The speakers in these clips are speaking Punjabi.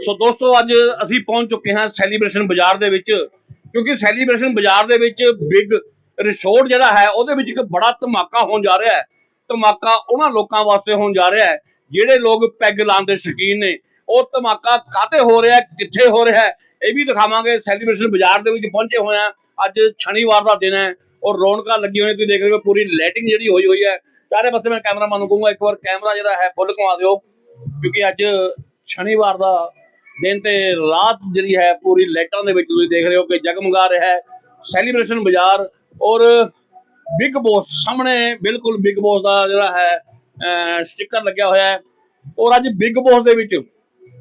ਸੋ ਦੋਸਤੋ, ਅੱਜ ਅਸੀਂ ਪਹੁੰਚ ਚੁੱਕੇ ਹਾਂ ਸੈਲੀਬ੍ਰੇਸ਼ਨ ਬਾਜ਼ਾਰ ਦੇ ਵਿੱਚ, ਕਿਉਂਕਿ ਸੈਲੀਬ੍ਰੇਸ਼ਨ ਬਾਜ਼ਾਰ ਦੇ ਵਿੱਚ ਬਿਗ ਰਿਸੋਰਟ ਜਿਹੜਾ ਹੈ, ਉਹਦੇ ਵਿੱਚ ਇੱਕ ਬੜਾ ਧਮਾਕਾ ਹੋਣ ਜਾ ਰਿਹਾ ਹੈ। ਧਮਾਕਾ ਉਹਨਾਂ ਲੋਕਾਂ ਵਾਸਤੇ ਹੋਣ ਜਾ ਰਿਹਾ ਹੈ, ਜਿਹੜੇ ਲੋਕ ਪੈਗ ਲਾਉਣ ਦੇ ਸ਼ੌਕੀਨ ਨੇ। ਉਹ ਧਮਾਕਾ ਕਾਤੇ ਹੋ ਰਿਹਾ ਕਿੱਥੇ ਹੋ ਰਿਹਾ ਇਹ ਵੀ ਦਿਖਾਵਾਂਗੇ। ਸੈਲੀਬ੍ਰੇਸ਼ਨ ਬਾਜ਼ਾਰ ਦੇ ਵਿੱਚ ਪਹੁੰਚੇ ਹੋਏ ਆ ਅੱਜ ਸ਼ਨੀਵਾਰ ਦਾ ਦਿਨ ਹੈ, ਔਰ ਰੌਣਕਾਂ ਲੱਗੀ ਹੋਈਆਂ ਤੁਸੀਂ ਦੇਖ ਰਹੇ ਹੋ ਪੂਰੀ ਲਾਈਟਿੰਗ ਜਿਹੜੀ ਹੋਈ ਹੋਈ ਹੈ। ਚਾਰੇ ਪਾਸੇ ਮੈਂ ਕੈਮਰਾਮੈਨ ਨੂੰ ਕਹੂੰਗਾ, ਇੱਕ ਵਾਰ ਕੈਮਰਾ ਜਿਹੜਾ ਹੈ, ਫੁੱਲ ਘੁਮਾ ਦਿਓ। ਕਿਉਂਕਿ ਅੱਜ ਸ਼ਨੀਵਾਰ ਦਾ ਦਿਨ ਤੇ ਰਾਤ ਜਿਹੜੀ ਹੈ ਪੂਰੀ ਲਾਈਟਾਂ ਦੇ ਵਿੱਚ ਤੁਸੀਂ ਦੇਖ ਰਹੇ ਹੋ ਕਿ ਜਗਮਗਾ ਰਿਹਾ ਹੈ ਸੈਲੀਬ੍ਰੇਸ਼ਨ ਬਾਜ਼ਾਰ ਔਰ ਬਿਗ ਬੌਸ ਸਾਹਮਣੇ ਬਿਲਕੁਲ ਬਿਗ ਬੌਸ ਦਾ ਜਿਹੜਾ ਹੈ ਸਟicker ਲੱਗਿਆ ਹੋਇਆ ਹੈ ਔਰ ਅੱਜ ਬਿਗ ਬੌਸ ਦੇ ਵਿੱਚ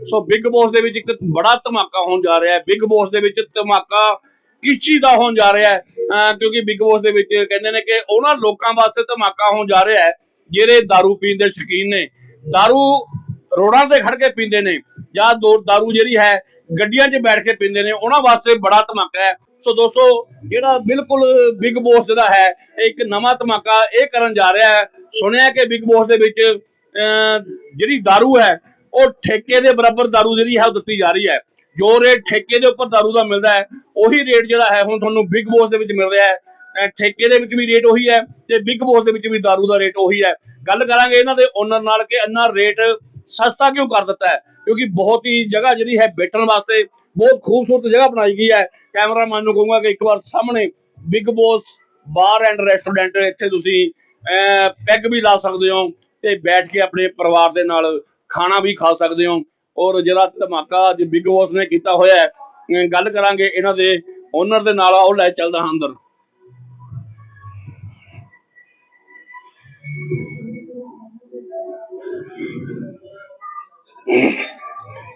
ਸੋ ਬਿਗ ਬੌਸ ਦੇ ਵਿੱਚ ਇੱਕ ਬੜਾ ਧਮਾਕਾ ਹੋਣ ਜਾ ਰਿਹਾ ਹੈ ਬਿਗ ਬੌਸ ਦੇ ਵਿੱਚ ਧਮਾਕਾ ਕਿਸ ਚੀਜ਼ ਦਾ ਹੋਣ ਜਾ ਰਿਹਾ ਹੈ ਅਹ ਕਿਉਂਕਿ ਬਿਗ ਬੌਸ ਦੇ ਵਿੱਚ ਕਹਿੰਦੇ ਨੇ ਕਿ ਉਹਨਾਂ ਲੋਕਾਂ ਵਾਸਤੇ ਧਮਾਕਾ ਹੋਣ ਜਾ ਰਿਹਾ ਹੈ ਜਿਹੜੇ दारू ਪੀਣ ਦੇ ਸ਼ੌਕੀਨ ਨੇ दारू ਰੋਡਾਂ ਤੇ ਖੜ ਕੇ ਪੀਂਦੇ ਨੇ ਜਾਂ ਦੋ दारू ਜਿਹੜੀ ਹੈ ਗੱਡੀਆਂ 'ਚ ਬੈਠ ਕੇ ਪੀਂਦੇ ਨੇ ਉਹਨਾਂ ਵਾਸਤੇ ਬੜਾ ਧਮਾਕਾ ਹੈ ਸੋ ਦੋਸਤੋ ਜਿਹੜਾ ਬਿਲਕੁਲ ਬਿਗ ਬੌਸ ਜਿਹੜਾ ਹੈ ਇਹ ਇੱਕ ਨਵਾਂ ਧਮਾਕਾ ਇਹ ਕਰਨ ਜਾ ਰਿਹਾ ਹੈ ਸੁਣਿਆ ਕਿ ਬਿਗ ਬੌਸ ਦੇ ਵਿੱਚ ਅਹ, ਜਿਹੜੀ दारू ਹੈ ਉਹ ਠੇਕੇ ਦੇ ਬਰਾਬਰ दारू ਜਿਹੜੀ ਹੈ ਉਹ ਦਿੱਤੀ ਜਾ ਰਹੀ ਹੈ ਜੋ ਰੇਟ ਠੇਕੇ ਦੇ ਉੱਪਰ दारू ਦਾ ਮਿਲਦਾ ਹੈ ਉਹੀ ਰੇਟ ਜਿਹੜਾ ਹੈ ਹੁਣ ਤੁਹਾਨੂੰ ਬਿਗ ਬੌਸ ਦੇ ਵਿੱਚ ਮਿਲ ਰਿਹਾ ਹੈ ਅਹ ਠੇਕੇ ਦੇ ਵਿੱਚ ਵੀ ਰੇਟ ਉਹੀ ਹੈ ਤੇ ਬਿਗ ਬੌਸ ਦੇ ਵਿੱਚ ਵੀ दारू ਦਾ ਰੇਟ ਉਹੀ ਹੈ ਗੱਲ ਕਰਾਂਗੇ ਇਹਨਾਂ ਦੇ ਓਨਰ ਨਾਲ ਕਿ ਇੰਨਾ ਰੇਟ ਸਸਤਾ ਕਿਉਂ ਕਰ ਦਿੱਤਾ ਹੈ ਕਿਉਂਕਿ ਬਹੁਤ ਹੀ ਜਗ੍ਹਾ ਜਿਹੜੀ ਹੈ ਬੈਠਣ ਵਾਸਤੇ ਬਹੁਤ ਖੂਬਸੂਰਤ ਜਗ੍ਹਾ ਬਣਾਈ ਗਈ ਹੈ। ਕੈਮਰਾਮੈਨ ਨੂੰ ਕਹੂੰਗਾ ਕਿ ਇੱਕ ਵਾਰ ਸਾਹਮਣੇ big boss bar and restaurant ਇੱਥੇ ਤੁਸੀਂ ਪੈਗ ਵੀ ਲਾ ਸਕਦੇ ਹੋ ਤੇ ਬੈਠ ਕੇ ਆਪਣੇ ਪਰਿਵਾਰ ਦੇ ਨਾਲ ਖਾਣਾ ਵੀ ਖਾ ਸਕਦੇ ਹੋ। ਔਰ ਜਿਹੜਾ ਧਮਾਕਾ ਅੱਜ ਬਿਗ ਬੋਸ ਨੇ ਕੀਤਾ ਹੋਇਆ ਹੈ ਗੱਲ ਕਰਾਂਗੇ ਇਹਨਾਂ ਦੇ ਓਨਰ ਦੇ ਨਾਲ। ਉਹ ਲੈ ਚੱਲਦਾ ਹਾਂ ਅੰਦਰ।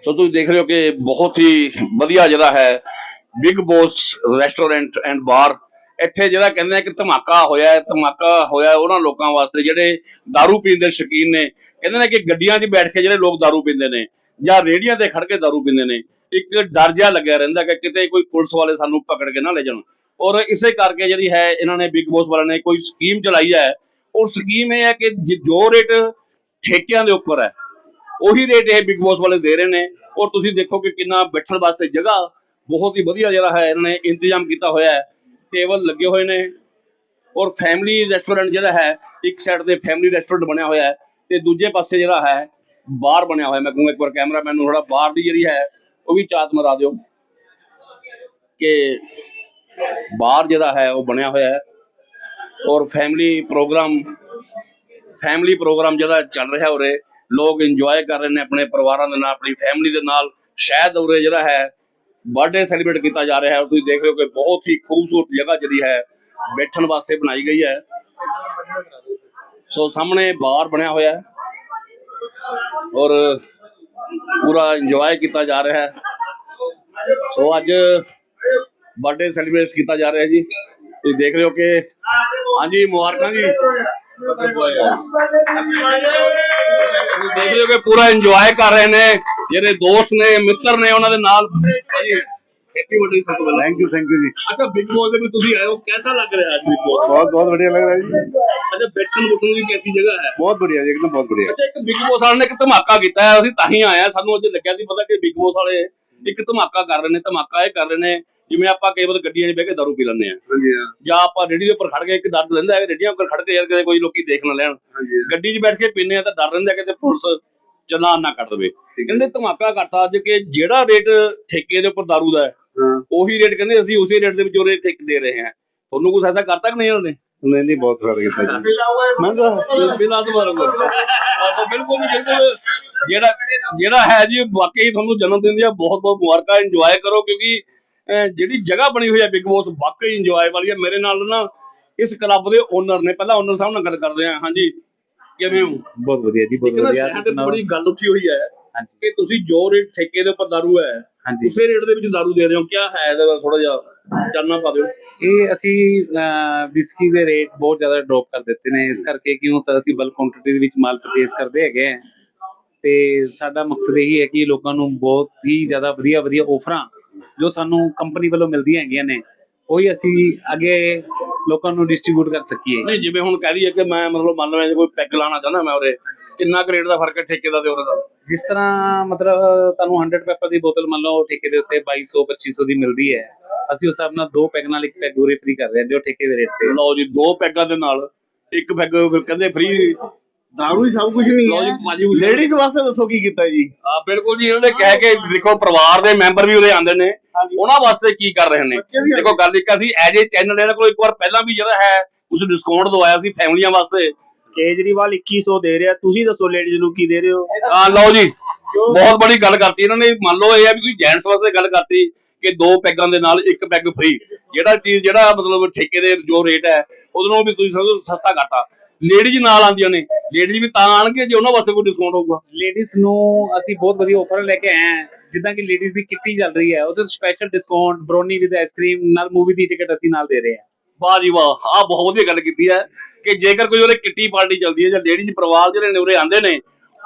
ਸੋ ਤੁਸੀਂ ਦੇਖ ਰਹੇ ਹੋ ਕਿ ਬਹੁਤ ਹੀ ਵਧੀਆ ਜਿਹੜਾ ਹੈ Big Boss restaurant and bar ਇੱਥੇ ਜਿਹੜਾ ਕਹਿੰਦੇ ਆ ਕਿ ਧਮਾਕਾ ਹੋਇਆ ਹੈ ਧਮਾਕਾ ਹੋਇਆ ਹੈ ਉਹਨਾਂ ਲੋਕਾਂ ਵਾਸਤੇ ਜਿਹੜੇ दारू ਪੀਣ ਦੇ ਸ਼ੌਕੀਨ ਨੇ ਕਹਿੰਦੇ ਨੇ ਕਿ ਗੱਡੀਆਂ 'ਚ ਬੈਠ ਕੇ ਜਿਹੜੇ ਲੋਕ दारू ਪੀਂਦੇ ਨੇ ਜਾਂ ਰੇੜੀਆਂ ਤੇ ਖੜ ਕੇ दारू ਪੀਂਦੇ ਨੇ ਇੱਕ ਡਰ ਜਿਹਾ ਲੱਗਿਆ ਰਹਿੰਦਾ ਕਿ ਕਿਤੇ ਕੋਈ ਪੁਲਿਸ ਵਾਲੇ ਸਾਨੂੰ ਪਕੜ ਕੇ ਨਾ ਲੈ ਜਾਣ ਔਰ ਇਸੇ ਕਰਕੇ ਜਿਹੜੀ ਹੈ ਇਹਨਾਂ ਨੇ ਬਿਗ ਬੌਸ ਵਾਲਿਆਂ ਨੇ ਕੋਈ ਸਕੀਮ ਚਲਾਈ ਹੈ ਔਰ ਸਕੀਮ ਇਹ ਹੈ ਕਿ ਜ- ਜੋ ਰੇਟ ਠੇਕਿਆਂ ਦੇ ਉੱਪਰ ਹੈ ਉਹੀ ਰੇਟ ਇਹ ਬਿਗ ਬੌਸ ਵਾਲੇ ਦੇ ਰਹੇ ਨੇ। ਔਰ ਤੁਸੀਂ ਦੇਖੋ ਕਿ ਕਿੰਨਾ ਬੈਠਣ ਵਾਸਤੇ ਜਗ੍ਹਾ ਬਹੁਤ ਹੀ ਵਧੀਆ ਜਿਹੜਾ ਹੈ, ਇਹਨਾਂ ਨੇ ਇੰਤਜ਼ਾਮ ਕੀਤਾ ਹੋਇਆ ਹੈ। ਟੇਬਲ ਲੱਗੇ ਹੋਏ ਨੇ। ਔਰ ਫੈਮਿਲੀ ਰੈਸਟੋਰੈਂਟ ਜਿਹੜਾ ਹੈ, ਇੱਕ ਸਾਈਡ ਤੇ ਫੈਮਿਲੀ ਰੈਸਟੋਰੈਂਟ ਬਣਿਆ ਹੋਇਆ ਹੈ ਤੇ ਦੂਜੇ ਪਾਸੇ ਜਿਹੜਾ ਹੈ ਬਾਹਰ ਬਣਿਆ ਹੋਇਆ। ਮੈਂ ਕਹੂੰਗਾ ਇੱਕ ਵਾਰ ਕੈਮਰਾਮੈਨ ਨੂੰ ਥੋੜਾ ਬਾਹਰ ਦੀ ਜਿਹੜੀ ਹੈ, ਉਹ ਵੀ ਚਾਤ ਮਰਾ ਦਿਓ ਕਿ ਬਾਹਰ ਜਿਹੜਾ ਹੈ, ਉਹ ਬਣਿਆ ਹੋਇਆ ਹੈ। ਔਰ ਫੈਮਿਲੀ ਪ੍ਰੋਗਰਾਮ ਫੈਮਿਲੀ ਪ੍ਰੋਗਰਾਮ ਜਿਹੜਾ ਚੱਲ ਰਿਹਾ ਉਰੇ। ਲੋਕ ਇੰਜੋਏ ਕਰ ਰਹੇ ਨੇ ਆਪਣੇ ਪਰਿਵਾਰਾਂ ਦੇ ਨਾਲ, ਆਪਣੀ ਫੈਮਿਲੀ ਦੇ ਨਾਲ। ਸ਼ਾਇਦ ਉਰੇ ਜਿਹੜਾ ਹੈ ਬਰਥਡੇ ਸੈਲੀਬ੍ਰੇਟ ਕੀਤਾ ਜਾ ਰਿਹਾ ਹੈ। ਤੁਸੀਂ ਦੇਖ ਰਹੇ ਹੋ ਕਿ ਬਹੁਤ ਹੀ ਖੂਬਸੂਰਤ ਜਗ੍ਹਾ ਜਿਹੜੀ ਹੈ, ਬੈਠਣ ਵਾਸਤੇ ਬਣਾਈ ਗਈ ਹੈ। ਸੋ ਸਾਹਮਣੇ ਬਾਰ ਬਣਿਆ ਹੋਇਆ ਹੈ ਔਰ ਪੂਰਾ ਇੰਜੋਏ ਕੀਤਾ ਜਾ ਰਿਹਾ ਹੈ। ਸੋ ਅੱਜ ਬਰਥਡੇ ਸੈਲੀਬ੍ਰੇਟ ਕੀਤਾ ਜਾ ਰਿਹਾ ਜੀ। ਤੁਸੀਂ ਦੇਖ ਰਹੇ ਹੋ ਕਿ, ਹਾਂਜੀ, ਮੁਬਾਰਕਾਂ ਜੀ। ਤੁਸੀਂ ਦੇਖ ਲਿਓ ਕਿ ਪੂਰਾ ਇੰਜੋਏ ਕਰ ਰਹੇ ਨੇ ਜਿਹੜੇ ਦੋਸਤ ਨੇ ਮਿੱਤਰ ਨੇ ਉਹਨਾਂ ਦੇ ਨਾਲ। Happy birthday Satguru thank you thank you ji. ਅੱਛਾ ਬਿਗ ਬੋਸ ਦੇ ਵੀ ਤੁਸੀਂ ਆਏ ਹੋ। ਕਿਹਦਾ ਲੱਗ ਰਿਹਾ ਅੱਜ ਬਿਗ ਬਹੁਤ ਬਹੁਤ ਵਧੀਆ ਲੱਗ ਰਿਹਾ ਜੀ। ਅੱਛਾ ਬੈਠਣ ਬੁੱਠਣ ਵਾਲੇ ਨੇ ਧਮਾਕਾ ਕੀਤਾ ਇਹ ਕਰ ਰਹੇ ਨੇ ਜਿਵੇਂ ਆਪਾਂ ਕਈ ਵਾਰ ਗੱਡੀਆਂ 'ਚ ਬਹਿ ਕੇ ਦਾਰੂ ਪੀ ਲੈਂਦੇ ਆ ਹਾਂਜੀ ਜਾਂ ਆਪਾਂ ਰੇੜੀ ਦੇ ਉੱਪਰ ਖੜ ਕੇ ਇੱਕ ਦਰਦ ਲੈਂਦਾ ਹੈ ਰੇੜੀਆਂ ਉੱਪਰ ਖੜ ਕੇ ਯਾਰ ਕਿਤੇ ਕੋਈ ਲੋਕੀ ਦੇਖ ਨਾ ਲੈਣ। ਹਾਂਜੀ ਗੱਡੀ 'ਚ ਬੈਠ ਕੇ ਪੀਨੇ ਆ ਤਾਂ ਡਰ ਰਹਿੰਦਾ ਕਿਤੇ ਪੁਲਿਸ ਚਲਾਨ ਨਾ ਕਰ ਦੇਵੇ। ਕਹਿੰਦੇ ਧਮਾਕਾ ਕਰਤਾ ਅੱਜ ਕਿ ਜਿਹੜਾ ਰੇਟ ਠੇਕੇ ਦੇ ਉੱਪਰ ਦਾਰੂ ਦਾ ਹੈ ਉਹੀ ਰੇਟ ਕਹਿੰਦੇ ਅਸੀਂ ਉਸੇ ਰੇਟ ਦੇ ਵਿੱਚ ਉਹ ਰੇਟ ਠੇਕੇ ਦੇ ਰਹੇ ਹਾਂ। ਤੁਹਾਨੂੰ ਕੁਝ ਐਸਾ ਕਰਤਾ ਕਿ ਨਹੀਂ ਉਹਨਾਂ ਨਹੀਂ ਨਹੀਂ ਬਹੁਤ ਫ਼ਰਕ ਕੀਤਾ ਜੀ। ਮੈਂ ਤਾਂ ਬਿਨਾਂ ਦੁਬਾਰਾ ਕਰੋ ਤਾਂ ਬਿਲਕੁਲ ਵੀ ਬਿਲਕੁਲ। ਜਿਹੜਾ ਜਿਹੜਾ ਹੈ ਜੀ ਵਾਕਈ ਤੁਹਾਨੂੰ ਜਨਮ ਦਿਨ ਦੀਆਂ ਬਹੁਤ ਬਹੁਤ ਮੁਬਾਰਕਾਂ। ਇੰਜੋਏ ਕਰੋ ਕਿਉਂਕਿ ਜਿਹੜੀ ਜਗ੍ਹਾ ਬਣੀ ਹੋਈ ਹੈ ਬਿਗ ਬੌਸ ਵਾਕਈ ਇੰਜੋਏ ਵਾਲੀ ਹੈ। ਮੇਰੇ ਨਾਲ ਨਾ ਇਸ ਕਲੱਬ ਦੇ ਓਨਰ ਨੇ ਪਹਿਲਾਂ ਓਨਰ ਸਾਹਿਬ ਨਾਲ ਗੱਲ ਕਰਦੇ ਆ ਹਾਂਜੀ ਕਿਵੇਂ ਹੋ? ਬਹੁਤ ਵਧੀਆ ਜੀ ਬਹੁਤ ਵਧੀਆ। ਸ਼ਹਿਰ ਤੇ ਬੜੀ ਗੱਲ ਉੱਠੀ ਹੋਈ ਹੈ ਹਾਂਜੀ। ਕਿ ਤੁਸੀਂ ਜੋ ਰੇਟ ਠੇਕੇ ਦੇ ਉੱਪਰ ਦਾਰੂ ਹੈ ਉਸੇ ਰੇਟ ਦੇ ਵਿੱਚ ਦਾਰੂ ਦੇ ਰਹੇ ਹੋ। ਕਿਆ ਹੈ ਇਹਦੇ ਥੋੜਾ ਜਿਹਾ ਚਾਨਣਾ ਪਾ ਦਿਓ। ਇਹ ਅਸੀਂ ਵਿਸਕੀ ਦੇ ਰੇਟ ਬਹੁਤ ਜ਼ਿਆਦਾ ਡ੍ਰੌਪ ਕਰ ਦਿੱਤੇ ਨੇ। ਇਸ ਕਰਕੇ ਕਿਉਂ ਤਾਂ ਅਸੀਂ ਬਲਕ ਕੁਆਂਟੀਟੀ ਦੇ ਵਿੱਚ ਮਾਲ ਪਰਚੇਸ ਕਰਦੇ ਹੈਗੇ ਆ ਤੇ ਸਾਡਾ ਮਕਸਦ ਇਹੀ ਹੈ ਕਿ ਲੋਕਾਂ ਨੂੰ ਬਹੁਤ ਹੀ ਜ਼ਿਆਦਾ ਵਧੀਆ ਵਧੀਆ ਆਫਰਾਂ ਜੋ ਸਾਨੂੰ ਕੰਪਨੀ ਵੱਲੋਂ ਮਿਲਦੀਆਂ ਹੈਗੀਆਂ ਨੇ ਉਹੀ ਅਸੀਂ ਅੱਗੇ ਲੋਕਾਂ ਨੂੰ ਡਿਸਟ੍ਰੀਬਿਊਟ ਕਰ ਸਕੀਏ। ਨਹੀਂ ਜਿਵੇਂ ਹੁਣ ਕਹਿ ਹੈ ਕਿ ਮੈਂ ਮਤਲਬ ਮੰਨ ਲਵਾਂ ਜੇ ਕੋਈ ਪੈਗ ਲਾਣਾ ਚਾਹੁੰਦਾ ਮੈਂ ਉਰੇ ਕਿੰਨਾ ਰੇਟ ਦਾ ਫ਼ਰਕ ਹੈ ਠੇਕੇ ਦਾ ਤੇ ਉਹਦਾ ਜਿਸ ਤਰ੍ਹਾਂ ਮਤਲਬ ਤੁਹਾਨੂੰ 100 ਪੈਪਰ ਦੀ ਬੋਤਲ ਮੰਨ ਲਓ ਠੇਕੇ ਦੇ ਉੱਤੇ 2200 2500 ਦੀ ਮਿਲਦੀ ਹੈ। ਅਸੀਂ ਉਸ ਹਿਸਾਬ ਨਾਲ ਦੋ ਪੈਗ ਨਾਲ ਇੱਕ ਪੈਗ ਉਰੇ ਫ੍ਰੀ ਕਰ ਰਹੇ ਹਾਂ ਜੋ ਠੇਕੇ ਦੇ ਰੇਟ ਤੇ। ਲਓ ਜੀ ਦੋ ਪੈਗਾਂ ਦੇ ਨਾਲ ਇੱਕ ਪੈਗ ਫਿਰ ਕਹਿੰਦੇ ਫ੍ਰੀ ਦਾਰੂ ਹੀ ਸਭ ਕੁਝ ਨਹੀਂ ਲਓ ਜੀ ਭਾਜੀ ਲੇਡੀਜ਼ ਵਾਸਤੇ ਦੱਸੋ ਕੀ ਕੀਤਾ ਜੀ ਆ ਬਿਲਕੁਲ ਜੀ ਇਹਨਾਂ ਨੇ ਕਹਿ ਕੇ ਦੇਖੋ ਪਰਿਵਾਰ ਦੇ ਮੈਂਬਰ ਵੀ ਉਰੇ ਆਉਂਦੇ ਨੇ ਉਹਨਾਂ ਵਾਸਤੇ ਕੀ ਕਰ ਰਹੇ ਨੇ ਦੇਖੋ ਗੱਲ ਇੱਕ ਅਸੀਂ ਐਜ ਏ ਚੈਨਲ ਇਹਨਾਂ ਕੋਲ ਇੱਕ ਵਾਰ ਪਹਿਲਾਂ ਵੀ ਜਿਹੜਾ ਹੈ ਉਸ ਡਿਸਕਾਊਂਟ ਦਵਾਇਆ ਸੀ ਫੈਮਲੀਆਂ ਵਾਸਤੇ ਕੇਜਰੀਵਾਲ 2100 ਦੇ ਰਿਹਾ ਤੁਸੀਂ ਦੱਸੋ ਲੇਡੀਜ਼ ਨੂੰ ਕੀ ਦੇ ਰਹੇ ਹੋ ਆ ਲਓ ਜੀ ਬਹੁਤ ਬੜੀ ਗੱਲ ਕਰਤੀ ਇਹਨਾਂ ਨੇ ਮੰਨ ਲਓ ਇਹ ਆ ਵੀ ਤੁਸੀਂ ਜੈਂਟਸ ਵਾਸਤੇ ਗੱਲ ਕਰਤੀ ਕਿ ਦੋ ਪੈਗਾਂ ਦੇ ਨਾਲ ਇੱਕ ਪੈਗ ਫ੍ਰੀ ਜਿਹੜਾ ਚੀਜ਼ ਜਿਹੜਾ ਮਤਲਬ ਠੇਕੇ ਦੇ ਜੋ ਰੇਟ ਹੈ ਉਹਦੋਂ ਵੀ ਤੁਸੀਂ ਸਮਝੋ ਸਸਤਾ ਕਰਤਾ ਲੇਡੀਜ਼ ਨਾਲ ਆਉਂਦੀਆਂ ਨੇ। ਲੇਡੀਜ਼ ਵੀ ਤਾਂ ਆਣਗੇ ਜੇ ਉਹਨਾਂ ਵਾਸਤੇ ਕੋਈ ਡਿਸਕਾਊਂਟ ਹੋਊਗਾ। ਲੇਡੀਜ਼ ਨੂੰ ਅਸੀਂ ਬਹੁਤ ਵਧੀਆ ਆਫਰ ਲੈ ਕੇ ਆਏ ਹਾਂ। ਜਿੱਦਾਂ ਕਿ ਲੇਡੀਜ਼ ਦੀ ਕਿੱਟੀ ਚੱਲ ਰਹੀ ਹੈ ਉਹਦੇ special discount brownie with ice cream ਨਾਲ ਮੂਵੀ ਦੀ ਟਿਕਟ ਅਸੀਂ ਨਾਲ ਦੇ ਰਹੇ ਹਾਂ। ਵਾਹ ਜੀ ਵਾਹ ਆਹ ਬਹੁਤ ਵਧੀਆ ਗੱਲ ਕੀਤੀ ਹੈ ਕਿ ਜੇਕਰ ਕੋਈ ਉਹਦੇ ਕਿੱਟੀ ਪਾਰਟੀ ਚੱਲਦੀ ਹੈ ਜਾਂ ਲੇਡੀਜ਼ ਪਰਿਵਾਰ ਜਿਹੜੇ ਨੇ ਉਰੇ ਆਉਂਦੇ ਨੇ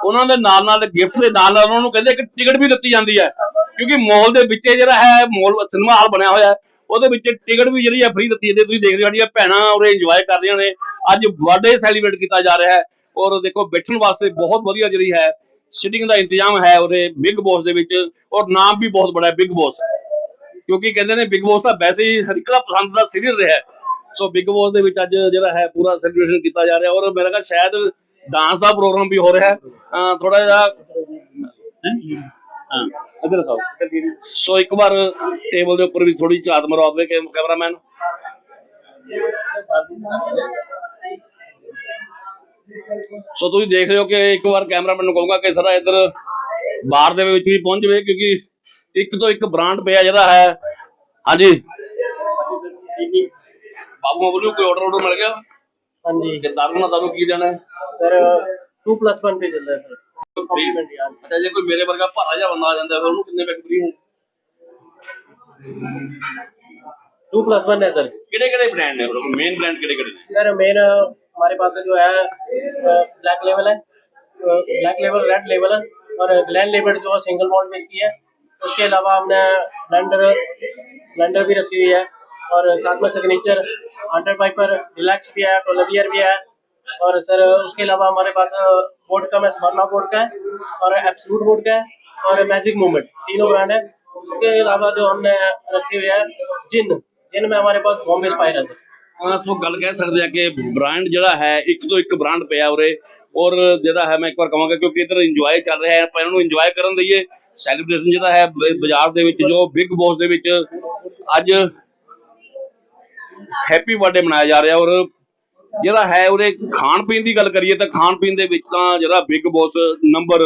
ਉਹਨਾਂ ਦੇ ਨਾਲ ਨਾਲ ਗਿਫਟ ਦੇ ਨਾਲ ਨਾਲ ਉਹਨਾਂ ਨੂੰ ਕਹਿੰਦੇ ਕਿ ਟਿਕਟ ਵੀ ਦਿੱਤੀ ਜਾਂਦੀ ਹੈ। ਕਿਉਂਕਿ ਮਾਲ ਦੇ ਵਿੱਚ ਜਿਹੜਾ ਹੈ ਮਾਲ ਸਿਨੇਮਾ ਹਾਲ ਬਣਿਆ ਹੋਇਆ ਹੈ ਉਹਦੇ ਵਿੱਚ ਟਿਕਟ ਵੀ ਜਿਹੜੀ ਹੈ ਫ੍ਰੀ ਦਿੱਤੀ ਜਾਂਦੀ ਹੈ। ਤੁਸੀਂ ਦੇਖ ਰਹੇ ਹੋ ਸਾਡੀਆਂ ਭੈਣਾਂ ਉਰੇ ਇੰਜੋਏ ਕਰ ਰਹੀਆਂ ਨੇ। ਅੱਜ ਬਰਥਡੇ ਸੈਲੀਬ੍ਰੇਟ ਕੀਤਾ ਜਾ ਰਿਹਾ ਹੈ ਔਰ ਦੇਖੋ ਬੈਠਣ ਵਾਸਤੇ ਬਹੁਤ ਵਧੀਆ ਜਿਹੜੀ ਹੈ ਸਿਟਿੰਗ ਦਾ ਇੰਤਜ਼ਾਮ ਹੈ ਉਰੇ ਬਿਗ ਬੌਸ ਦੇ ਵਿੱਚ ਔਰ ਨਾਮ ਵੀ ਬਹੁਤ ਬੜਾ ਹੈ ਬਿਗ ਬੌਸ ਕਿਉਂਕਿ ਕਹਿੰਦੇ ਨੇ ਬਿਗ ਬੌਸ ਤਾਂ ਵੈਸੇ ਹੀ ਹਰ ਪਸੰਦ ਦਾ ਸੀਰੀਅਲ ਰਿਹਾ ਸੋ ਬਿਗ ਬੌਸ ਦੇ ਵਿੱਚ ਅੱਜ ਜਿਹੜਾ ਹੈ ਪੂਰਾ ਸੈਲੀਬ੍ਰੇਸ਼ਨ ਕੀਤਾ ਜਾ ਰਿਹਾ ਔਰ ਮੇਰਾ ਖਿਆਲ ਸ਼ਾਇਦ ਡਾਂਸ ਦਾ ਪ੍ਰੋਗਰਾਮ ਵੀ ਹੋ ਰਿਹਾ ਹੈ। ਥੋੜਾ ਜਿਹਾ ਹਾਂ? ਇਧਰ ਦਿਖਾਓ। ਸੋ ਇੱਕ ਵਾਰ ਟੇਬਲ ਦੇ ਉੱਪਰ ਵੀ ਥੋੜੀ ਝਾਤ ਮਰਵਾ ਦੇ ਕੈਮਰਾਮੈਨ ਸੋ ਤੁਸੀਂ ਦੇਖ ਰਹੇ ਹੋ ਕਿ ਇੱਕ ਵਾਰ ਕੈਮਰਾਮੈਨ ਨੂੰ ਕਹੂੰਗਾ ਕਿ ਸਰ ਇੱਧਰ ਬਾਹਰ ਦੇ ਵਿੱਚ ਵੀ ਪਹੁੰਚ ਜਵੇ ਕਿਉਂਕਿ ਇੱਕ ਤੋਂ ਇੱਕ ਬ੍ਰਾਂਡ ਪਿਆ ਜਿਹੜਾ ਹੈ। ਹਾਂਜੀ। ਬਾਬੂ ਮਬਲੂ ਕੋਈ ਆਰਡਰ ਆਰਡਰ ਮਿਲ ਗਿਆ? ਹਾਂਜੀ। ਕਿ ਦਾਰੂ ਨਾਲ ਦਾਰੂ ਕੀ ਜਾਣਾ ਸਰ 2+1 ਤੇ ਚੱਲਦਾ ਸਰ ਅੱਛਾ ਜੇ ਕੋਈ ਮੇਰੇ ਵਰਗਾ ਭਾਰਾ ਜਿਹਾ ਬੰਦਾ ਆ ਜਾਂਦਾ ਫਿਰ ਉਹਨੂੰ ਕਿੰਨੇ ਪੈਕ ਫ੍ਰੀ ਹੈ 2+1 ਹੈ ਸਰ ਕਿਹੜੇ ਕਿਹੜੇ ਬ੍ਰਾਂਡ ਨੇ ਮੇਨ ਬ੍ਰਾਂਡ ਕਿਹੜੇ ਕਿਹੜੇ ਨੇ? ਸਰ ਮੇਨ हमारे पास जो है ब्लैक लेवल है ब्लैक लेवल रेड लेवल है, और ग्लैंड लेवल जो है सिंगल मॉल्ट विस्की है। उसके अलावा हमने ब्लेंडर ब्लेंडर भी रखी हुई है, और साथ में सिग्नेचर हंड्रेड पाइपर रिलैक्स भी है टोलवियर भी है, और सर उसके अलावा हमारे पास बोर्ड का में स्मरना बोर्ड का है, और एब्सलूट बोर्ड का है, और मैजिक मूवमेंट तीनों ब्रांड है। उसके अलावा जो हमने रखी हुई है जिन जिन में हमारे पास बॉम्बे स्पायर है। सर ਹਾਂ ਸੋ ਗੱਲ ਕਹਿ ਸਕਦੇ ਆ ਕਿ ਬ੍ਰਾਂਡ ਜਿਹੜਾ ਹੈ, ਇੱਕ ਤੋਂ ਇੱਕ ਬ੍ਰਾਂਡ ਪਿਆ ਉਰੇ। ਔਰ ਜਿਹੜਾ ਹੈ, ਮੈਂ ਇੱਕ ਵਾਰ ਕਹਾਂਗਾ ਕਿਉਂਕਿ ਇਧਰ ਇੰਜੋਏ ਚੱਲ ਰਿਹਾ ਹੈ, ਆਪਾਂ ਇਹਨਾਂ ਨੂੰ ਇੰਜੋਏ ਕਰਨ ਦਈਏ। ਸੈਲੀਬ੍ਰੇਸ਼ਨ ਜਿਹੜਾ ਹੈ ਬਾਜ਼ਾਰ ਦੇ ਵਿੱਚ, ਜੋ ਬਿਗ ਬੌਸ ਦੇ ਵਿੱਚ ਅੱਜ ਹੈਪੀ ਬਰਥਡੇ ਮਨਾਇਆ ਜਾ ਰਿਹਾ। ਔਰ ਜਿਹੜਾ ਹੈ ਉਹਦੇ ਖਾਣ ਪੀਣ ਦੀ ਗੱਲ ਕਰੀਏ ਤਾਂ ਖਾਣ ਪੀਣ ਦੇ ਵਿੱਚ ਤਾਂ ਜਿਹੜਾ ਬਿਗ ਬੌਸ ਨੰਬਰ